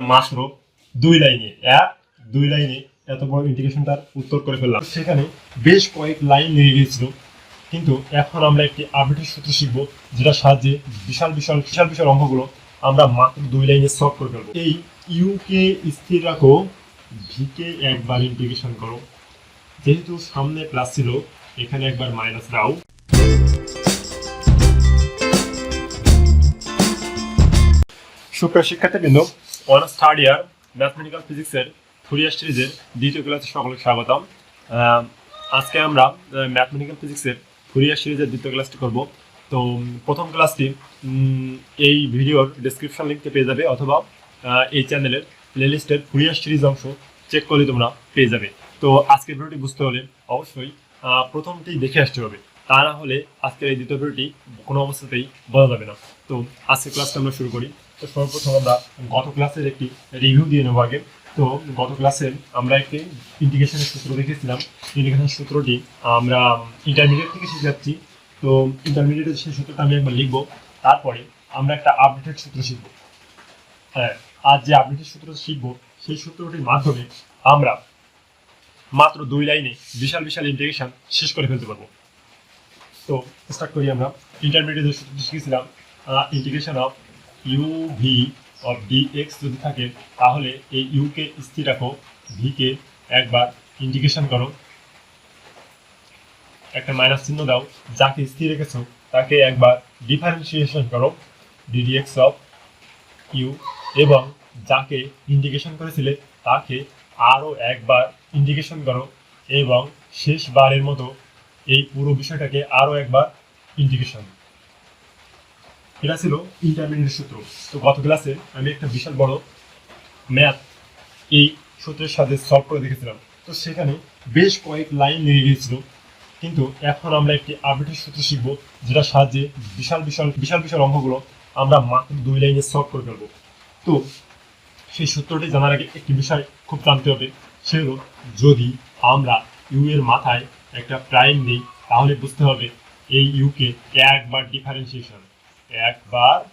মাত্র দুই লাইনে, এক, দুই লাইনে এত বড় ইন্টিগ্রেশনটার উত্তর করে ফেললাম। সেখানে বেশ কয়েক লাইন লেগে গিয়েছিল। কিন্তু এখন আমরা একটি আপডেটের সূত্র শিখব যেটা সাহায্যে বিশাল বিশাল বিশাল বিশাল অঙ্কগুলো আমরা মাত্র দুই লাইনে সলভ করে ফেলব। এই ইউকে স্থির রাখো ভিকে একবার ইন্টিগ্রেশন করো। যেহেতু সামনে প্লাস ছিল, এখানে একবার মাইনাস দাও। সুপ্রিয় শিক্ষার্থীবৃন্দ অনার্স থার্ড ইয়ার ম্যাথমেটিক্যাল ফিজিক্সের ফুরিয়ার সিরিজের দ্বিতীয় ক্লাসে সকলকে স্বাগতম। আজকে আমরা ম্যাথমেটিক্যাল ফিজিক্সের ফুরিয়ার সিরিজের দ্বিতীয় ক্লাসটি করব। তো প্রথম ক্লাসটি এই ভিডিওর ডিসক্রিপশন লিঙ্কে পেয়ে যাবে অথবা এই চ্যানেলের প্লেলিস্টের ফুরিয়ার সিরিজ অংশ চেক করলে তোমরা পেয়ে যাবে। তো, আজকের ভিডিওটি বুঝতে হলে অবশ্যই প্রথমটি দেখে আসতে হবে। তা না হলে আজকের এই দ্বিতীয় ভিডিওটি কোনো অবস্থাতেই বলা যাবে না। তো, আজকের ক্লাসটা আমরা শুরু করি। তো সর্বপ্রথম আমরা গত ক্লাসের একটি রিভিউ দিয়ে নেব আগে। তো গত ক্লাসে আমরা একটি ইন্টিগ্রেশনের সূত্র দেখেছিলাম। ইন্টিগ্রেশন সূত্রটি আমরা ইন্টারমিডিয়েট থেকে শিখাচ্ছি তো ইন্টারমিডিয়েটের সেই সূত্রটা আমি একবার লিখব। তারপরে আমরা একটা আপডেটেড সূত্র শিখব। হ্যাঁ আর যে আপডেটেড সূত্র শিখব, সেই সূত্রটির মাধ্যমে আমরা মাত্র দুই লাইনে বিশাল বিশাল ইন্টিগ্রেশন শেষ করে ফেলতে পারব। তো স্টার্ট করি আমরা। ইন্টারমিডিয়েটের সূত্র শিখেছিলাম। Integration of U V of D X যদি থাকে, তাহলে এই ইউকে স্থির রাখো ভিকে একবার ইন্টিগ্রেশন করো। একটা মাইনাস চিহ্ন দাও, যাকে স্থির রেখেছো, তাকে একবার ডিফারেন্সিয়েশন করো ডিডিএক্স অফ ইউ এবং যাকে ইন্ডিকেশন করেছিলে, তাকে আরও একবার ইন্ডিকেশন করো এবং শেষবারের মতো এই পুরো বিষয়টাকে আরও একবার ইন্টিগ্রেশন এটা ছিল ইন্টারমিডিয়েট সূত্র। তো গত ক্লাসে আমি একটা বিশাল বড় ম্যাথ এই সূত্রের সাথে সলভ করে দেখেছিলাম। তো সেখানে বেশ কয়েক লাইন লেগে গিয়েছিল। কিন্তু এখন আমরা একটি আপডেটের সূত্র শিখব যেটা সাহায্যে বিশাল বিশাল বিশাল বিশাল অঙ্কগুলো আমরা মাত্র দুই লাইনে সলভ করে ফেলব। তো সেই সূত্রটি জানার আগে একটি বিষয় খুব জানতে হবে, সে হলো যদি আমরা ইউ এর মাথায় একটা প্রাইম নেই, তাহলে বুঝতে হবে এই ইউকে একবার ডিফারেন্সিয়েশন একবার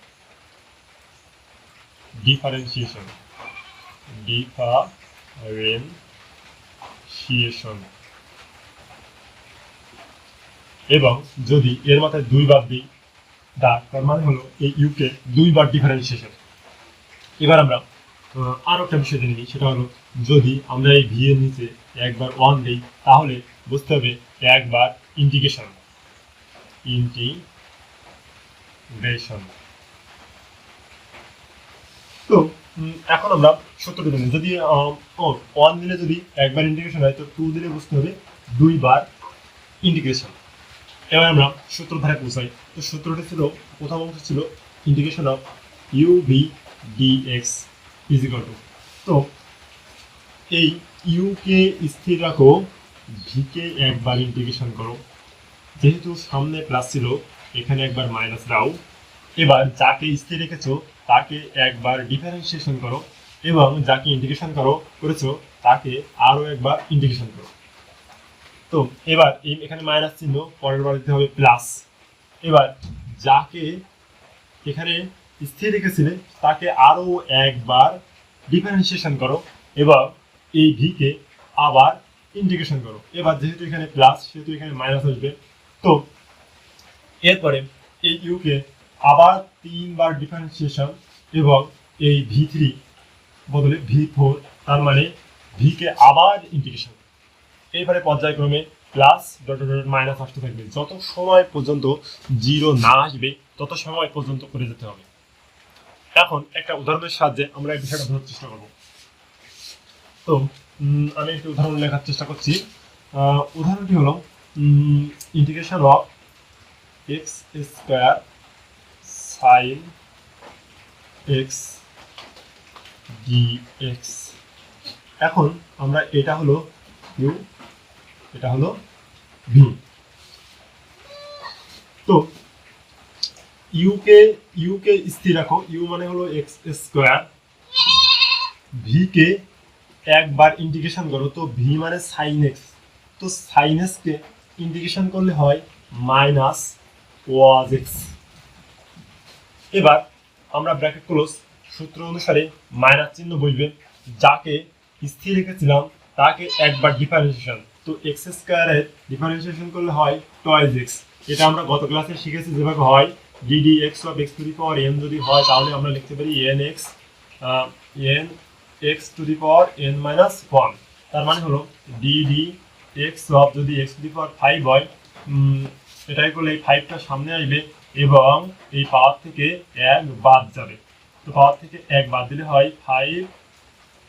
ডিফারেন্সিয়েশন ডিফারেন্সিয়েশন এবং যদি এর মাথায় দুইবার দিই দা তার মানে হলো এই ইউকে দুইবার ডিফারেন্সিয়েশন এবার আমরা আহ, আরও একটা বিষয় জেনে নিই সেটা হলো যদি আমরা এই ভি এর নিচে একবার ওয়ান দিই তাহলে বুঝতে হবে একবার ইন্টিগ্রেশন ইন্টিগ্রেশন তো এখন আমরা সূত্রটি জানি যদি ওয়ান দিলে যদি একবার ইন্টিগ্রেশন হয়, তো টু দিলে বুঝতে হবে দুইবার ইন্টিগ্রেশন এবার আমরা সূত্র ধারে পৌঁছাই। তো সূত্রটি ছিল, প্রথম অংশ ছিল integration of U V D X is equal to তো, এই ইউকে স্থির রাখো ভিকে একবার ইন্টিগ্রেশন করো। যেহেতু সামনে প্লাস ছিল এখানে একবার মাইনাস দাও এবার যাকে স্থির রেখেছো, তাকে একবার ডিফারেন্সিয়েশন করো এবং যাকে ইন্টিগ্রেশন করো, করেছ, তাকে আরও একবার ইন্টিগ্রেশন করো। তো এবার এই এখানে মাইনাস চিহ্ন পরের বার দিতে হবে প্লাস এবার যাকে এখানে স্থির রেখেছিলে, তাকে আরও একবার ডিফারেন্সিয়েশন করো এবং এই ভিকে আবার ইন্টিগ্রেশন করো। এবার যেহেতু এখানে প্লাস সেহেতু এখানে মাইনাস আসবে। তো এরপরে এই ইউকে আবার তিনবার ডিফারেন্সিয়েশন এবং এই ভি থ্রি বদলে ভি ফোর তার মানে ভিকে আবার ইন্টিগ্রেশন এইবারে পর্যায়ক্রমে প্লাস ডট ডট মাইনাস আসতে থাকবে। যত সময় পর্যন্ত জিরো না আসবে, তত সময় পর্যন্ত করে যেতে হবে। এখন একটা উদাহরণের সাহায্যে আমরা এই বিষয়টা বোঝার চেষ্টা করব। তো আমি একটি উদাহরণ লেখার চেষ্টা করছি। উদাহরণটি হলো integration of X square sine X D X এখন আমরা এটা হলো ইউ এটা হলো ভি তো ইউকে ইউকে স্থির রাখো ইউ মানে হলো এক্স স্কোয়ার ভি কে একবার ইন্টিগ্রেশন করো, তো ভি মানে সাইন এক্স তো সাইন এক্সকে ইন্টিগ্রেশন করলে হয় মাইনাস ওয়াজ এক্স এবার আমরা ব্র্যাকেট ক্লোজ সূত্র অনুসারে মাইনাস চিহ্ন বসবে, যাকে স্থির রেখেছিলাম, তাকে একবার ডিফারেন্সিয়েশন তো এক্স স্কোয়ারের ডিফারেন্সিয়েশন করলে হয় টয়েজ এক্স এটা আমরা গত ক্লাসে শিখেছি যেভাবে হয়। D D X of X to the power N যদি হয়, তাহলে আমরা লিখতে পারি N X N X to the power N minus one তার মানে হলো ডিডি এক্স অফ যদি X to the power five হয় এটাই করলে এই ফাইভটা সামনে আসবে এবং এই পাওয়ার থেকে এক বাদ যাবে। তো পাওয়ার থেকে এক বাদ দিলে হয় five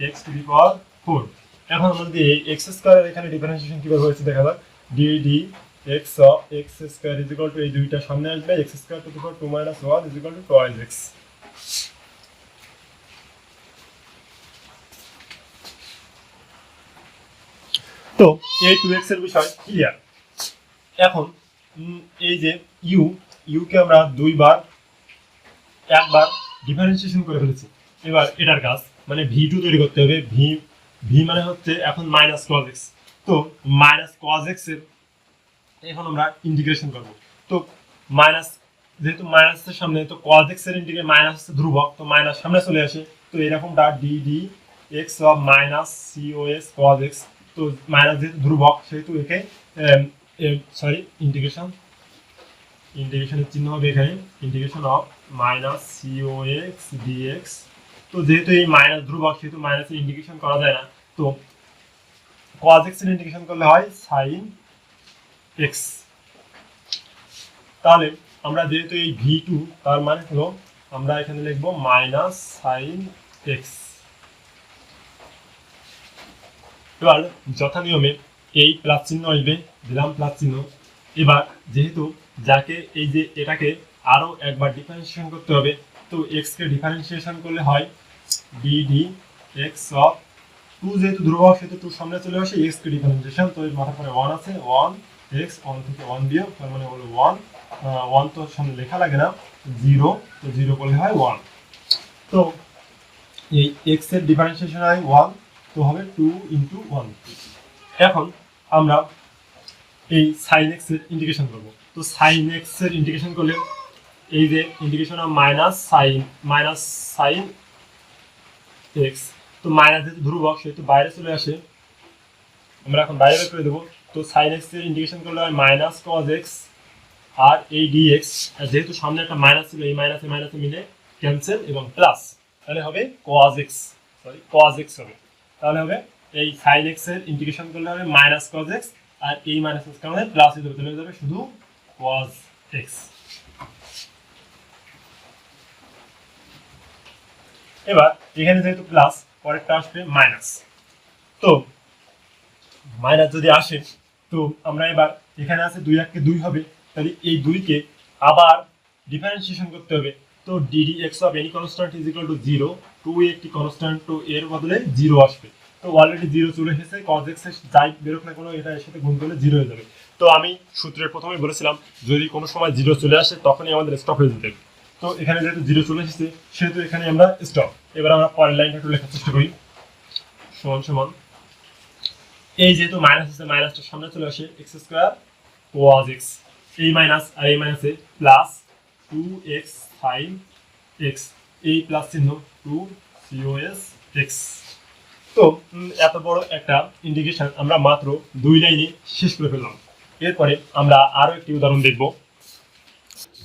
X to the power four এখন যদি এই এক্স স্কোয়ারের এখানে ডিফারেন্সিয়েশন কীভাবে হয়েছে দেখা যাক। D D X of X square is equal to এই দুইটা সামনে আসবে X square to the power two minus one is equal to twice X তো এই টু এক্সের বিষয় ক্লিয়ার এখন এই যে ইউ, ইউকে আমরা দুইবার, একবার ডিফারেন্সিয়েশন করে ফেলেছি। এবার এটার কাজ মানে ভি টু তৈরি করতে হবে। ভি ভি মানে হচ্ছে এখন মাইনাস কজ এক্স তো মাইনাস কজ এক্সের এখন আমরা ইন্টিগ্রেশন করব। তো মাইনাস যেহেতু মাইনাসের সামনে, তো কজ এক্সের ইন্টিগ্রেট মাইনাস হচ্ছে ধ্রুবক, তো মাইনাস সামনে চলে আসে। তো এরকমটা D D X of minus COS cos X তো মাইনাস যেহেতু ধ্রুবক, সেহেতু একে সরি ইন্টিগ্রেশন ইন্টিগ্রেশনের চিহ্ন হবে এখানে। Integration of minus C O X D X তো যেহেতু এই মাইনাস ধ্রুবক, সেহেতু মাইনাসের ইন্টিগ্রেশন করা যায় না। তো কজ ইন্টিগ্রেশন করলে হয় সাইন এক্স তাহলে আমরা যেহেতু এই ভি টু তার মানে হলো আমরা এখানে লিখব মাইনাস সাইন এক্স এবার যথা নিয়মে এই প্লাস চিহ্ন আসবে দিলাম প্লাস চিহ্ন এবার যেহেতু যাকে এই যে এটাকে আরও একবার ডিফারেন্সিয়েশন করতে হবে, তো এক্সকে ডিফারেন্সিয়েশন করলে হয় ডিডি এক্স অফ টু যেহেতু ধ্রুবক, সেহেতু টু সামনে চলে আসে এক্স কে ডিফারেন্সিয়েশন তো এর মাথার পরে ওয়ান আছে ওয়ান এক্স ওয়ান থেকে ওয়ান বিয়োগ, তার মানে হলো ওয়ান ওয়ান তো সামনে লেখা লাগে না জিরো তো জিরো করলে হয় ওয়ান তো এই এক্সের ডিফারেন্সিয়েশন হয় ওয়ান তো হবে টু ইন্টু ওয়ান এখন আমরা এই সাইন এক্সের ইন্টিগ্রেশন করব। তো সাইন এক্সের ইন্টিগ্রেশন করলে এই যে integration of minus sine minus sine X তো মাইনাস যেহেতু ধ্রুবক, সেহেতু বাইরে চলে আসে, আমরা এখন বাইরে বের করে দেবো। তো সাইন এক্সের ইন্টিগ্রেশন করলে হয় মাইনাস কজ এক্স আর এই ডিএক্স যেহেতু সামনে একটা মাইনাস ছিল, এই মাইনাসে মাইনাসে মিলে ক্যান্সেল এবং প্লাস তাহলে হবে cos X sorry cos X হবে। তাহলে হবে এই সাইন এক্সের ইন্টিগ্রেশন করলে হবে মাইনাস কজ এক্স আর এই মাইনাস এক্স কারণে প্লাস হিসেবে চলে যাবে শুধু কজ এক্স এবার এখানে যেহেতু প্লাস পরেরটা আসবে মাইনাস তো মাইনাস যদি আসে, তো আমরা এবার এখানে আছে দুই এককে দুই হবে, তাহলে এই দুইকে আবার ডিফারেন্সিয়েশন করতে হবে। তো D D X of any constant is equal to zero to একটি কনস্ট্যান্ট তো এর বদলে জিরো আসবে। তো অলরেডি জিরো চলে এসেছে কজ এক্স যাই বেরোক না কোনো এটা এর সাথে গুণ করলে জিরো হয়ে যাবে। তো আমি সূত্রের প্রথমে বলেছিলাম, যদি কোনো সময় জিরো চলে আসে, তখনই আমাদের স্টপ হয়ে যেতে তো এখানে যেহেতু জিরো চলে এসেছে, সেহেতু এখানে আমরা স্টপ এবার আমরা পরের লাইনটা একটু লেখার চেষ্টা করি। সমান সমান, এই যেহেতু মাইনাস আছে মাইনাসটা সামনে চলে আসে এক্স স্কোয়ার ওয়াজ এক্স এই মাইনাস আর এই মাইনাসে plus two X five X এই প্লাস চিহ্ন টু সিওএস এক্স তো এত বড় একটা ইন্ডিকেশন আমরা মাত্র দুই লাইনে শেষ করে ফেললাম। এরপরে আমরা আরও একটি উদাহরণ দেখব।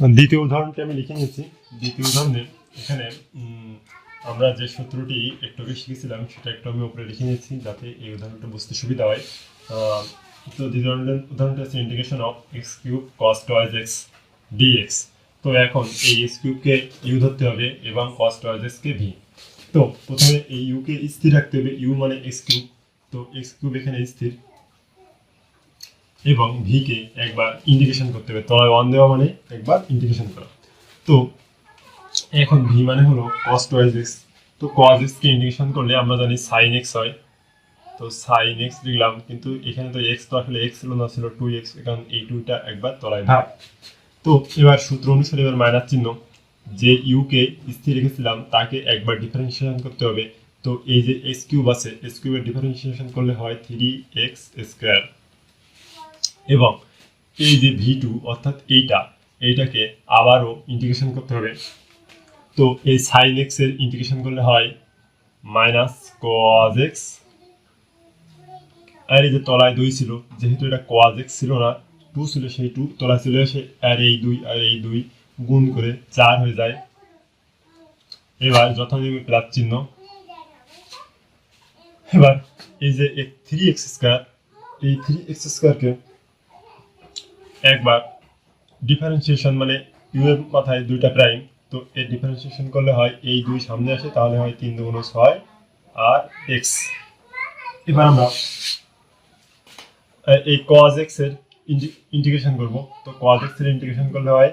দ্বিতীয় উদাহরণটি আমি লিখে নিয়েছি। দ্বিতীয় উদাহরণে এখানে আমরা যে সূত্রটি একটু আগে শিখেছিলাম সেটা একটু আমি উপরে লিখে নিয়েছি যাতে এই উদাহরণটা বুঝতে সুবিধা হয়। তো দ্বিতীয় উদাহরণ- উদাহরণটা হচ্ছে indication of X cube cos twice X D X তো এখন এই এক্স কিউবকে ইউ ধরতে হবে এবং কস টয়েজ এক্সকে ভি তো প্রথমে এই ইউকে স্থির রাখতে হবে। ইউ মানে এক্স কিউব তো এক্স কিউব এখানে স্থির। এবং ভিকে একবার ইন্ডিকেশন করতে হবে। তলায় ওয়ান দেওয়া মানে একবার ইন্ডিকেশন করা। তো এখন ভি মানে হলো কস টয়েজ এক্স তো কস এক্সকে ইন্ডিকেশন করলে আমরা জানি সাইন এক্স হয়। তো সাইন এক্স লিখলাম কিন্তু এখানে তো এক্স তো আসলে এক্স ছিল না ছিল টু এক্স কারণ এই টুটা একবার তলায় ভাগ তো এবার সূত্র অনুসারে এবার মাইনাস চিহ্ন। যে ইউকে স্থির রেখেছিলাম, তাকে একবার ডিফারেন্সিয়েশন করতে হবে। তো এই যে এক্স কিউব আছে এক্স কিউবের ডিফারেন্সিয়েশন করলে হয় থ্রি এক্স স্কোয়ার এবং এই যে ভি টু অর্থাৎ এইটা, এইটাকে আবারও ইন্টিগ্রেশন করতে হবে। তো এই সাইন এক্সের ইন্টিগ্রেশন করলে হয় মাইনাস কজ এক্স আর এই যে তলায় দুই ছিল, যেহেতু এটা কজ এক্স ছিল না টু ছিল সেই টু তলায় ছিল সে আর এই দুই আর এই দুই। গুণ করে চার হয়ে যায়। এবার যথাযথ প্লাস চিহ্ন। এবার এই যে থ্রি এক্স স্কোয়ার এই থ্রি এক্স স্কোয়ারকে একবার ডিফারেন্সিয়েশন মানে ইউ এর মাথায় দুইটা প্রাইম তো এই ডিফারেন্সিয়েশন করলে হয় এই দুই সামনে আসে, তাহলে হয় তিন দুগুণ ছয় আর এক্স এবার আমরা এই কজ এক্সের ইন্টিগ্রেশন করব। তো কজ এক্সের ইন্টিগ্রেশন করলে হয়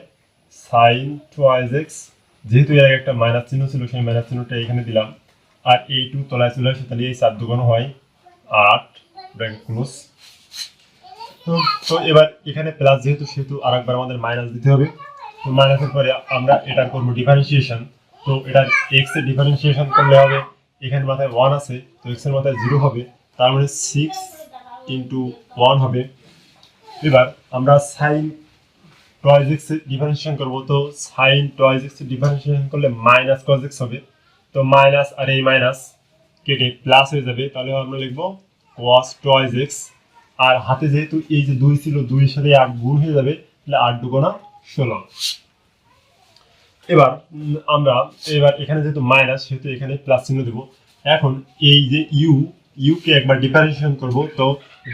সাইন টুয়াইজ এক্স যেহেতু এর আগে একটা মাইনাস চিহ্ন ছিল, সেই মাইনাস চিহ্নটা এখানে দিলাম। আর এই টু তলায় চলে আসে, তাহলে এই চার দুগুণ হয় আট ব্র্যাকেট ক্লোজ তো তো এবার এখানে প্লাস যেহেতু, সেহেতু আরেকবার আমাদের মাইনাস দিতে হবে। তো মাইনাসের পরে আমরা এটার করব ডিফারেন্সিয়েশন তো এটার এক্সের ডিফারেন্সিয়েশন করলে হবে, এখানে মাথায় ওয়ান আছে, তো এক্সের মাথায় জিরো হবে, তার মানে সিক্স ইন্টু ওয়ান হবে। এবার আমরা সাইন টয়েজ এক্স ডিফারেন্সিয়েশন করব, তো সাইন টয়েজ এক্স ডিফারেন্সিয়েশন করলে মাইনাস কজ এক্স হবে। তো মাইনাস আর এই মাইনাস কেটে প্লাস হয়ে যাবে। তাহলে আমরা লিখব কস টয়েজ এক্স আর হাতে যেহেতু এই যে দুই ছিল, দুইয়ের সাথে আট গুণ হয়ে যাবে, তাহলে আট দুগুণা ষোলো। এবার আমরা এবার এখানে যেহেতু মাইনাস সেহেতু এখানে প্লাস চিহ্ন দেবো। এখন এই যে ইউ ইউ কে একবার ডিফারেন্সিয়েশন করব, তো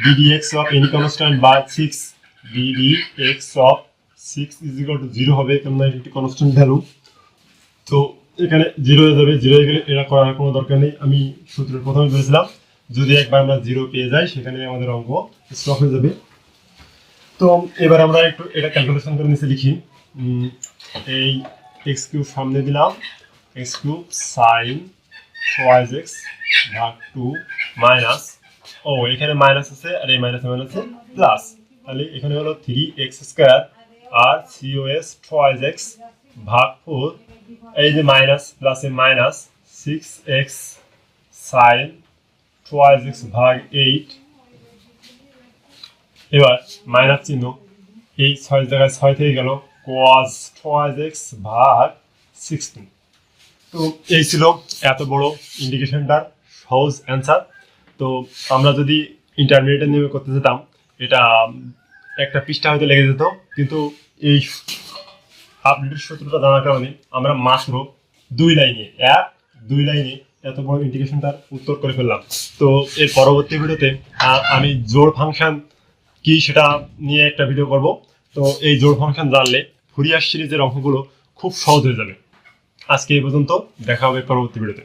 D D X of any constant বা six D D X of six is equal to zero হবে কারণ এটা একটি কনস্ট্যান্ট ভ্যালু তো এখানে জিরো হয়ে যাবে জিরো হয়ে গেলে এটা করার কোনো দরকার নেই। আমি সূত্রের প্রথমে বলেছিলাম, যদি একবার আমরা জিরো পেয়ে যাই, সেখানে আমাদের অঙ্ক স্টপ হয়ে যাবে। তো এবার আমরা একটু এটা ক্যালকুলেশন করে নিচে লিখি। এই এক্স কিউব সামনে দিলাম X cube sine twice X ভাগ টু মাইনাস ও, এখানে মাইনাস আছে, আর এই মাইনাসে মাইনাসে প্লাস তাহলে এখানে হলো থ্রি এক্স স্কোয়ার আর C O S wise x ভাগ ফোর এই যে মাইনাস প্লাসে minus six x sine wise x ভাগ এইট এবার মাইনাস চিহ্ন, এই ছয় জায়গায় ছয় থেকে গেল কোয়াজ টয়েজ এক্স ভাগ সিক্সটিন তো এই ছিল এত বড় ইন্ডিকেশনটার সহজ অ্যান্সার তো আমরা যদি ইন্টারমিডিয়েট নিয়ে করতে যেতাম, এটা একটা পৃষ্ঠা হয়তো লেগে যেত, কিন্তু এই হাফ লিটার সূত্রটা জানার কারণে আমরা মাত্র দুই লাইনে এক, দুই লাইনে এত বড় ইন্টিগ্রেশনটার উত্তর করে ফেললাম। তো এর পরবর্তী ভিডিওতে আমি জোর ফাংশন কি সেটা নিয়ে একটা ভিডিও করব। তো এই জোর ফাংশন জানলে ফুরিয়ার সিরিজের অঙ্কগুলো খুব সহজ হয়ে যাবে। আজকে এই পর্যন্ত, দেখা হবে পরবর্তী ভিডিওতে।